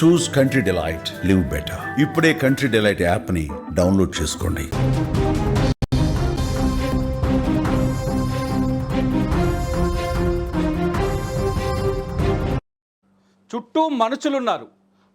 Choose Country Delight live better ఇప్పుడే country delight యాప్ని download చేసుకోండి. చుట్టూ మనుషులున్నారు.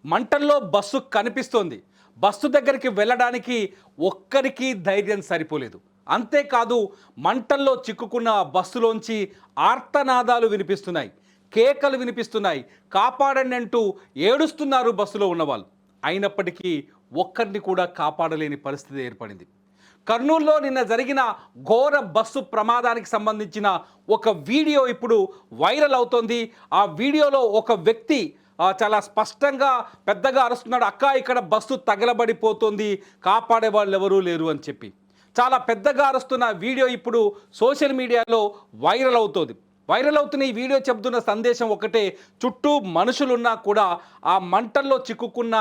మంటల్లో బస్సు కనిపిస్తోంది. బస్సు దగ్గరికి వెళ్ళడానికి ఒక్కరికి ధైర్యం సరిపోలేదు. అంతేకాదు మంటల్లో చిక్కుకున్న బస్సులోంచి ఆర్తనాదాలు వినిపిస్తున్నాయి. కేకలు వినిపిస్తున్నాయి. కాపాడండి అంటూ ఏడుస్తున్నారు బస్సులో ఉన్నవాళ్ళు. అయినప్పటికీ ఒక్కరిని కూడా కాపాడలేని పరిస్థితి ఏర్పడింది. కర్నూలులో నిన్న జరిగిన ఘోర బస్సు ప్రమాదానికి సంబంధించిన ఒక వీడియో ఇప్పుడు వైరల్ అవుతోంది. ఆ వీడియోలో ఒక వ్యక్తి చాలా స్పష్టంగా పెద్దగా అరుస్తున్నాడు అక్క ఇక్కడ బస్సు తగలబడిపోతుంది కాపాడే వాళ్ళు ఎవరూ లేరు అని చెప్పి. చాలా పెద్దగా అరుస్తున్న వీడియో ఇప్పుడు సోషల్ మీడియాలో వైరల్ అవుతోంది. వైరల్ అవుతున్న ఈ వీడియో చెబుతున్న సందేశం ఒకటే చుట్టూ మనుషులున్నా కూడా ఆ మంటల్లో చిక్కుకున్న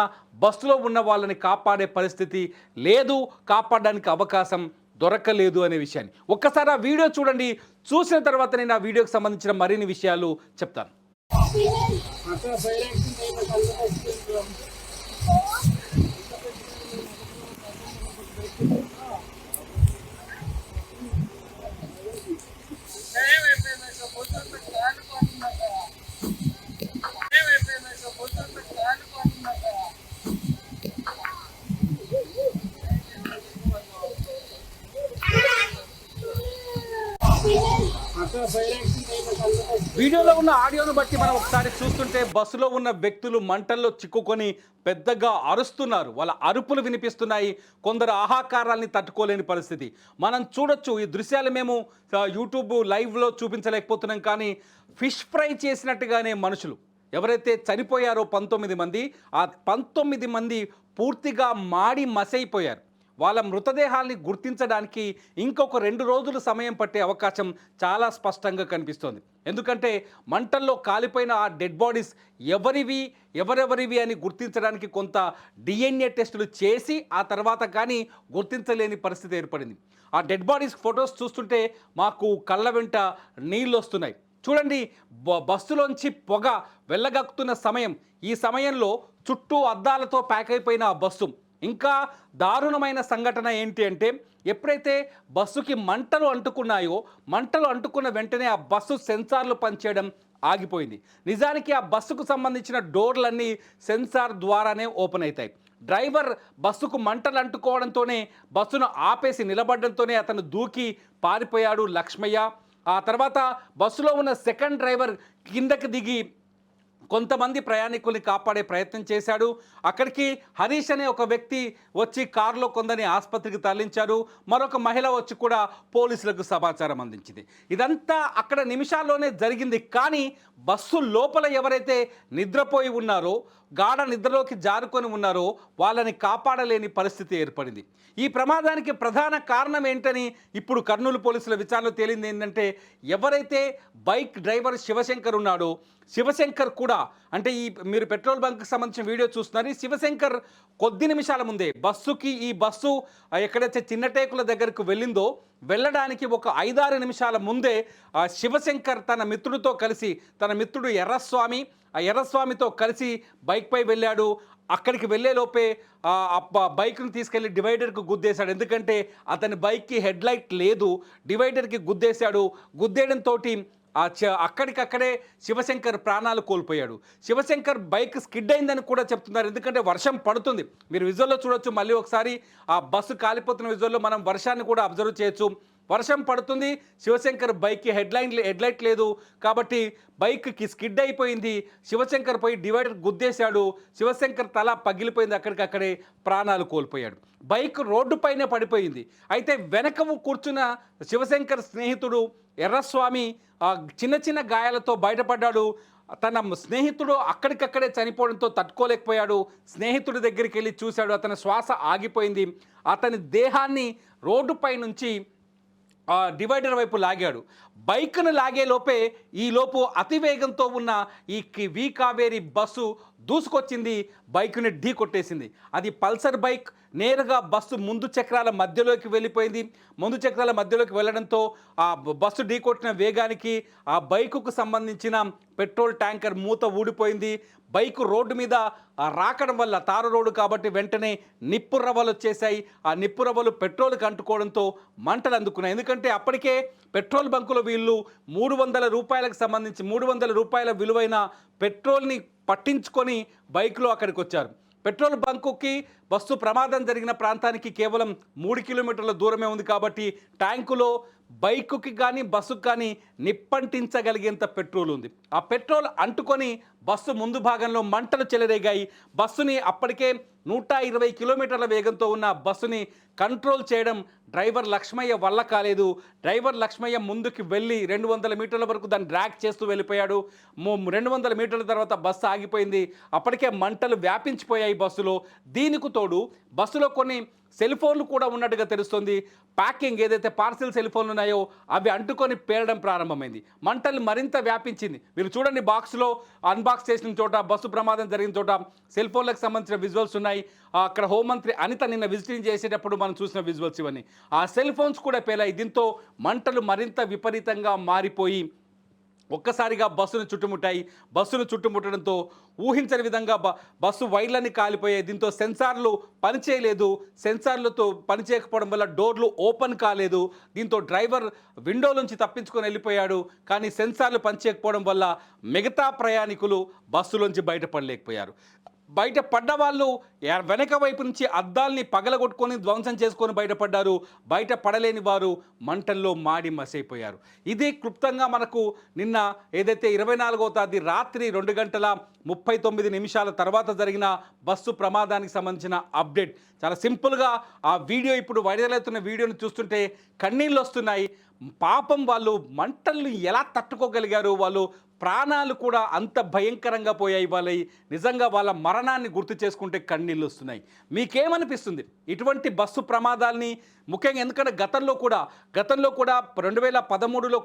బస్సులో ఉన్న వాళ్ళని కాపాడే పరిస్థితి లేదు కాపాడడానికి అవకాశం దొరకలేదు అనే విషయాన్ని. ఒక్కసారి ఆ వీడియో చూడండి చూసిన తర్వాత నేను ఆ వీడియోకి సంబంధించిన మరిన్ని విషయాలు చెప్తాను. వీడియోలో ఉన్న ఆడియోను బట్టి మనం ఒకసారి చూస్తుంటే బస్సులో ఉన్న వ్యక్తులు మంటల్లో చిక్కుకొని పెద్దగా అరుస్తున్నారు. వాళ్ళ అరుపులు వినిపిస్తున్నాయి. కొందరు ఆహాకారాల్ని తట్టుకోలేని పరిస్థితి. మనం చూడొచ్చు ఈ దృశ్యాలు మేము యూట్యూబ్ లైవ్లో చూపించలేకపోతున్నాం కానీ ఫిష్ ఫ్రై చేసినట్టుగానే మనుషులు. ఎవరైతే చనిపోయారో పంతొమ్మిది మంది ఆ పంతొమ్మిది మంది పూర్తిగా మాడి మసైపోయారు. వాళ్ళ మృతదేహాల్ని గుర్తించడానికి ఇంకొక రెండు రోజులు సమయం పట్టే అవకాశం చాలా స్పష్టంగా కనిపిస్తోంది. ఎందుకంటే మంటల్లో కాలిపోయిన ఆ డెడ్ బాడీస్ ఎవరివి ఎవరెవరివి అని గుర్తించడానికి కొంత డిఎన్ఏ టెస్టులు చేసి ఆ తర్వాత కానీ గుర్తించలేని పరిస్థితి ఏర్పడింది. ఆ డెడ్ బాడీస్ ఫొటోస్ చూస్తుంటే మాకు కళ్ళ వెంట నీళ్ళు వస్తున్నాయి. చూడండి బ- బస్సులోంచి పొగ వెళ్ళగక్కుతున్న సమయం. ఈ సమయంలో చుట్టూ అద్దాలతో ప్యాక్ అయిపోయిన ఆ బస్సు. ఇంకా దారుణమైన సంఘటన ఏంటి అంటే ఎప్పుడైతే బస్సుకి మంటలు అంటుకున్నాయో మంటలు అంటుకున్న వెంటనే ఆ బస్సు సెన్సార్లు పనిచేయడం ఆగిపోయింది. నిజానికి ఆ బస్సుకు సంబంధించిన డోర్లన్నీ సెన్సార్ ద్వారానే ఓపెన్ అవుతాయి డ్రైవర్ బస్సుకు మంటలు అంటుకోవడంతోనే బస్సును ఆపేసి నిలబడడంతోనే అతను దూకి పారిపోయాడు లక్ష్మయ్య. ఆ తర్వాత బస్సులో ఉన్న సెకండ్ డ్రైవర్ కిందకి దిగి కొంతమంది ప్రయాణికుల్ని కాపాడే ప్రయత్నం చేశాడు. అక్కడికి హరీష్ అనే ఒక వ్యక్తి వచ్చి కారులో కొందరిని ఆసుపత్రికి తరలించారు మరొక మహిళ వచ్చి కూడా పోలీసులకు సమాచారం అందించింది. ఇదంతా అక్కడ నిమిషాల్లోనే జరిగింది. కానీ బస్సు లోపల ఎవరైతే నిద్రపోయి ఉన్నారో గాఢ నిద్రలోకి జారుకొని ఉన్నారో వాళ్ళని కాపాడలేని పరిస్థితి ఏర్పడింది. ఈ ప్రమాదానికి ప్రధాన కారణం ఏంటని ఇప్పుడు కర్నూలు పోలీసుల విచారణలో తేలింది ఏంటంటే ఎవరైతే బైక్ డ్రైవర్ శివశంకర్ ఉన్నాడో శివశంకర్ కూడా అంటే ఈ మీరు పెట్రోల్ బంక్కి సంబంధించిన వీడియో చూస్తున్నారు. ఈ శివశంకర్ కొద్ది నిమిషాల ముందే బస్సుకి ఈ బస్సు ఎక్కడైతే చిన్నటేకుల దగ్గరకు వెళ్ళిందో వెళ్ళడానికి ఒక ఐదారు నిమిషాల ముందే శివశంకర్ తన మిత్రుడితో కలిసి తన మిత్రుడు ఎర్రస్వామి ఆ ఎర్రస్వామితో కలిసి బైక్పై వెళ్ళాడు. అక్కడికి వెళ్ళేలోపే ఆ బైక్ను తీసుకెళ్ళి డివైడర్కు గుద్దేశాడు. ఎందుకంటే అతని బైక్కి హెడ్ లైట్ లేదు. డివైడర్కి గుద్దేశాడు. గుద్దేయడంతో ఆ చ- అక్కడికక్కడే శివశంకర్ ప్రాణాలు కోల్పోయాడు. శివశంకర్ బైక్ స్కిడ్ అయిందని కూడా చెప్తున్నారు. ఎందుకంటే వర్షం పడుతుంది. మీరు విజువల్లో చూడొచ్చు. మళ్ళీ ఒకసారి ఆ బస్సు కాలిపోతున్న విజువల్లో మనం వర్షాన్ని కూడా అబ్జర్వ్ చేయొచ్చు. వర్షం పడుతుంది శివశంకర్ బైక్కి హెడ్లైన్ హెడ్లైట్ లేదు కాబట్టి బైక్కి స్కిడ్ అయిపోయింది. శివశంకర్ పోయి డివైడర్ గుద్దేశాడు. శివశంకర్ తల పగిలిపోయింది. అక్కడికక్కడే ప్రాణాలు కోల్పోయాడు. బైక్ రోడ్డుపైనే పడిపోయింది. అయితే వెనక కూర్చున్న శివశంకర్ స్నేహితుడు ఎర్రస్వామి చిన్న చిన్న గాయాలతో బయటపడ్డాడు. తన స్నేహితుడు అక్కడికక్కడే చనిపోవడంతో తట్టుకోలేకపోయాడు. స్నేహితుడి దగ్గరికి వెళ్ళి చూశాడు. అతని శ్వాస ఆగిపోయింది. అతని దేహాన్ని రోడ్డుపై నుంచి డివైడర్ వైపు లాగాడు. బైక్ను లాగే లోపే ఈ లోపు అతివేగంతో ఉన్న ఈ వి కావేరి బస్సు దూసుకొచ్చింది బైక్ని ఢీ కొట్టేసింది. అది పల్సర్ బైక్ నేరుగా బస్సు ముందు చక్రాల మధ్యలోకి వెళ్ళిపోయింది. ముందు చక్రాల మధ్యలోకి వెళ్ళడంతో ఆ బస్సు ఢీ కొట్టిన వేగానికి ఆ బైకుకు సంబంధించిన పెట్రోల్ ట్యాంకర్ మూత ఊడిపోయింది. బైక్ రోడ్డు మీద రాకడం వల్ల తారు రోడ్డు కాబట్టి వెంటనే నిప్పు రవ్వలు వచ్చేసాయి ఆ నిప్పు రవ్వలు పెట్రోల్కి అంటుకోవడంతో మంటలు అందుకున్నాయి. ఎందుకంటే అప్పటికే పెట్రోల్ బంకుల వీళ్ళు మూడు వందల రూపాయలకు సంబంధించి మూడు వందల రూపాయల విలువైన పెట్రోల్ని పట్టించుకొని బైక్లో అక్కడికి వచ్చారు పెట్రోల్ బంకుకి బస్సు ప్రమాదం జరిగిన ప్రాంతానికి కేవలం మూడు కిలోమీటర్ల దూరమే ఉంది కాబట్టి ట్యాంకులో బైకుకి కానీ బస్సుకు కానీ నిప్పంటించగలిగేంత పెట్రోల్ ఉంది. ఆ పెట్రోల్ అంటుకొని బస్సు ముందు భాగంలో మంటలు చెలరేగాయి. బస్సుని అప్పటికే నూట ఇరవై కిలోమీటర్ల వేగంతో ఉన్న బస్సుని కంట్రోల్ చేయడం డ్రైవర్ లక్ష్మయ్య వల్ల కాలేదు. డ్రైవర్ లక్ష్మయ్య ముందుకు వెళ్ళి రెండు వందల మీటర్ల వరకు దాన్ని డ్రాక్ చేస్తూ వెళ్ళిపోయాడు. రెండు వందల మీటర్ల తర్వాత బస్సు ఆగిపోయింది. అప్పటికే మంటలు వ్యాపించిపోయాయి బస్సులో. దీనికి తోడు బస్సులో కొన్ని సెల్ ఫోన్లు కూడా ఉన్నట్టుగా తెలుస్తుంది. ప్యాకింగ్ ఏదైతే పార్సిల్ సెల్ ఫోన్లు ఉన్నాయో అవి అంటుకొని పేరడం ప్రారంభమైంది. మంటలు మరింత వ్యాపించింది. మీరు చూడండి బాక్స్లో అన్బాక్స్ చేసిన చోట బస్సు ప్రమాదం జరిగిన చోట సెల్ ఫోన్లకు సంబంధించిన విజువల్స్ ఉన్నాయి. అక్కడ హోంమంత్రి అనిత నిన్న విజిటింగ్ చేసేటప్పుడు మనం చూసిన విజువల్స్ ఇవన్నీ. ఆ సెల్ ఫోన్స్ కూడా పేలాయి. దీంతో మంటలు మరింత విపరీతంగా మారిపోయి ఒక్కసారిగా బస్సును చుట్టుముట్టాయి. బస్సును చుట్టుముట్టడంతో ఊహించని విధంగా బ బస్సు వైర్లన్నీ కాలిపోయాయి. దీంతో సెన్సార్లు పనిచేయలేదు. సెన్సార్లతో పనిచేయకపోవడం వల్ల డోర్లు ఓపెన్ కాలేదు. దీంతో డ్రైవర్ విండో నుంచి తప్పించుకొని వెళ్ళిపోయాడు. కానీ సెన్సార్లు పనిచేయకపోవడం వల్ల మిగతా ప్రయాణికులు బస్సులోంచి బయటపడలేకపోయారు. బయట పడ్డ వాళ్ళు వెనక వైపు నుంచి అద్దాల్ని పగలగొట్టుకొని ధ్వంసం చేసుకొని బయటపడ్డారు. బయట పడలేని వారు మంటల్లో మాడి మసైపోయారు. ఇది క్లుప్తంగా మనకు నిన్న ఏదైతే ఇరవై నాలుగో తేదీ రాత్రి రెండు గంటల ముప్పై తొమ్మిది నిమిషాల తర్వాత జరిగిన బస్సు ప్రమాదానికి సంబంధించిన అప్డేట్. చాలా సింపుల్గా ఆ వీడియో ఇప్పుడు వైరల్ అవుతున్న వీడియోని చూస్తుంటే కన్నీళ్ళు వస్తున్నాయి. పాపం వాళ్ళు మంటల్ని ఎలా తట్టుకోగలిగారు? వాళ్ళు ప్రాణాలు కూడా అంత భయంకరంగా పోయాయి వాళ్ళ నిజంగా వాళ్ళ మరణాన్ని గుర్తు చేసుకుంటే కన్నీళ్ళు వస్తున్నాయి. మీకేమనిపిస్తుంది? ఇటువంటి బస్సు ప్రమాదాల్ని ముఖ్యంగా ఎందుకంటే గతంలో కూడా గతంలో కూడా రెండు వేల పదమూడులో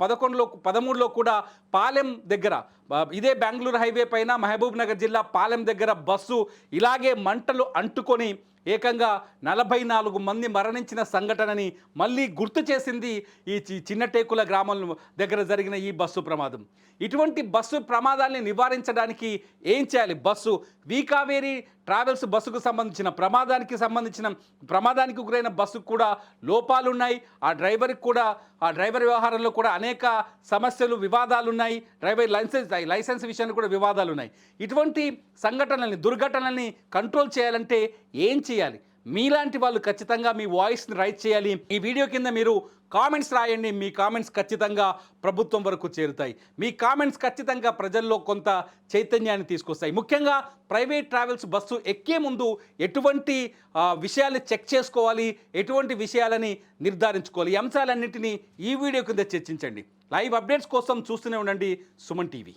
పదకొండులో పదమూడులో కూడా పాలెం దగ్గర ఇదే బెంగళూరు హైవే పైన మహబూబ్ నగర్ జిల్లా పాలెం దగ్గర బస్సు ఇలాగే మంటలు అంటుకొని ఏకంగా నలభై నాలుగు మంది మరణించిన సంఘటనని మళ్ళీ గుర్తు చేసింది ఈ చి- చిన్నటేకుల గ్రామం దగ్గర జరిగిన ఈ బస్సు ప్రమాదం. ఇటువంటి బస్సు ప్రమాదాల్ని నివారించడానికి ఏం చేయాలి? బస్సు వికావేరి ట్రావెల్స్ బస్సుకు సంబంధించిన ప్రమాదానికి సంబంధించిన ప్రమాదానికి గురైన బస్సుకు కూడా లోపాలు ఉన్నాయి ఆ డ్రైవర్కి కూడా ఆ డ్రైవర్ వ్యవహారంలో కూడా అనేక సమస్యలు వివాదాలు ఉన్నాయి డ్రైవర్ లైసెన్స్ లైసెన్స్ విషయాన్ని కూడా వివాదాలు ఉన్నాయి ఇటువంటి సంఘటనల్ని దుర్ఘటనల్ని కంట్రోల్ చేయాలంటే ఏం చేయాలి? మీలాంటి వాళ్ళు ఖచ్చితంగా మీ వాయిస్ని రైట్ చేయాలి. ఈ వీడియో కింద మీరు కామెంట్స్ రాయండి మీ కామెంట్స్ ఖచ్చితంగా ప్రభుత్వం వరకు చేరుతాయి. మీ కామెంట్స్ ఖచ్చితంగా ప్రజల్లో కొంత చైతన్యాన్ని తీసుకొస్తాయి. ముఖ్యంగా ప్రైవేట్ ట్రావెల్స్ బస్సు ఎక్కే ముందు ఎటువంటి విషయాలు చెక్ చేసుకోవాలి ఎటువంటి విషయాలని నిర్ధారించుకోవాలి. ఈ అంశాలన్నింటినీ ఈ వీడియో కింద చర్చించండి. లైవ్ అప్డేట్స్ కోసం చూస్తూనే ఉండండి సుమన్ టీవీ.